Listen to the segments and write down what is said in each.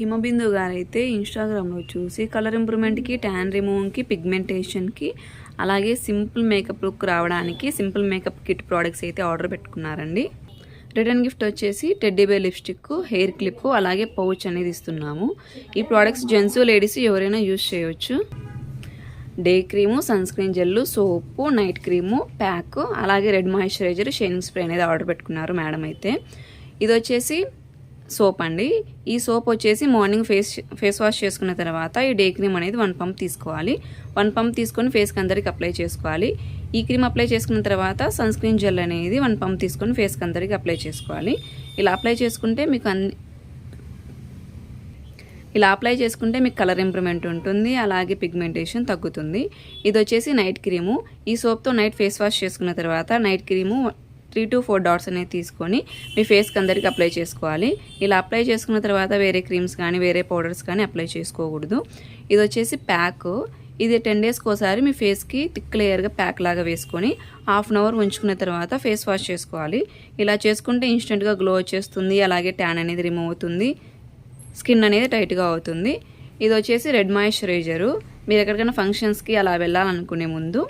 హిమబిందు గారు అయితే ఇన్స్టాగ్రామ్లో చూసి కలర్ ఇంప్రూవ్మెంట్కి ట్యాన్ రిమూవ్కి పిగ్మెంటేషన్కి అలాగే సింపుల్ మేకప్ లుక్ రావడానికి సింపుల్ మేకప్ కిట్ ప్రోడక్ట్స్ అయితే ఆర్డర్ పెట్టుకున్నారండి. రిటర్న్ గిఫ్ట్ వచ్చేసి teddy bear lipstick hair clip అలాగే పౌచ్ అనేది ఇస్తున్నాము. ఈ ప్రోడక్ట్స్ జెంట్స్ లేడీస్ ఎవరైనా యూజ్ చేయొచ్చు. Day cream sunscreen gel soap night cream pack అలాగే రెడ్ మాయిశ్చరైజర్ షేనింగ్ స్ప్రే అనేది ఆర్డర్ పెట్టుకున్నారు మేడం అయితే. ఇది వచ్చేసి సోప్ అండి. ఈ సోప్ వచ్చేసి మార్నింగ్ ఫేస్ ఫేస్ వాష్ చేసుకున్న తర్వాత ఈ డే క్రీమ్ అనేది వన్ పంప్ తీసుకోవాలి. వన్ పంప్ తీసుకొని ఫేస్కి అందరికి అప్లై చేసుకోవాలి. ఈ క్రీమ్ అప్లై చేసుకున్న తర్వాత సన్ స్క్రీన్ జెల్ అనేది వన్ పంప్ తీసుకొని ఫేస్కి అందరికి అప్లై చేసుకోవాలి. ఇలా అప్లై చేసుకుంటే మీకు అన్ని ఇలా అప్లై చేసుకుంటే మీకు కలర్ ఇంప్రూవ్మెంట్ ఉంటుంది. అలాగే పిగ్మెంటేషన్ తగ్గుతుంది. ఇది వచ్చేసి నైట్ క్రీము. ఈ సోప్తో నైట్ ఫేస్ వాష్ చేసుకున్న తర్వాత night cream three to four dots అనేది తీసుకొని మీ ఫేస్కి అందరికి అప్లై చేసుకోవాలి. ఇలా అప్లై చేసుకున్న తర్వాత వేరే క్రీమ్స్ కానీ వేరే పౌడర్స్ కానీ అప్లై చేసుకోకూడదు. ఇది వచ్చేసి ప్యాక్. ఇది టెన్ డేస్కి ఒకసారి మీ ఫేస్కి థిక్ లేయర్గా ప్యాక్ లాగా వేసుకొని హాఫ్ అన్ అవర్ ఉంచుకున్న తర్వాత ఫేస్ వాష్ చేసుకోవాలి. ఇలా చేసుకుంటే ఇన్స్టెంట్గా గ్లో వచ్చేస్తుంది అలాగే ట్యాన్ అనేది రిమూవ్ అవుతుంది స్కిన్ అనేది టైట్గా అవుతుంది. ఇది వచ్చేసి రెడ్ మాయిశ్చరైజరు. మీరు ఎక్కడికైనా ఫంక్షన్స్కి అలా వెళ్ళాలనుకునే ముందు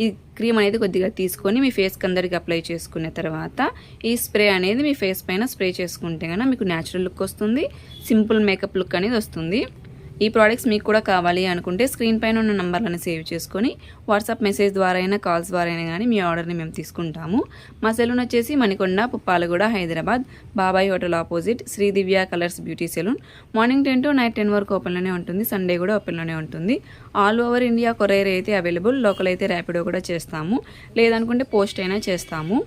ఈ క్రీమ్ అనేది కొద్దిగా తీసుకొని మీ ఫేస్కి అందరికి అప్లై చేసుకున్న తర్వాత ఈ స్ప్రే అనేది మీ ఫేస్ పైన స్ప్రే చేసుకుంటే కనుక మీకు న్యాచురల్ లుక్ వస్తుంది సింపుల్ మేకప్ లుక్ అనేది వస్తుంది. ఈ ప్రోడక్ట్స్ మీకు కూడా కావాలి అనుకుంటే స్క్రీన్ పైన ఉన్న నంబర్లను సేవ్ చేసుకొని వాట్సాప్ మెసేజ్ ద్వారా అయినా కాల్స్ ద్వారా అయినా కానీ మీ ఆర్డర్ని మేము తీసుకుంటాము. మా సెలూన్ వచ్చేసి Manikonda Puppalaguda Hyderabad Babai hotel opposite Shri Divya colours beauty salon morning ten to night ten వరకు ఓపెన్లోనే ఉంటుంది. సండే కూడా ఓపెన్లోనే ఉంటుంది. ఆల్ ఓవర్ ఇండియా కొరైర్ అయితే అవైలబుల్ లోకల్ అయితే ర్యాపిడో కూడా చేస్తాము. లేదనుకుంటే పోస్ట్ అయినా చేస్తాము.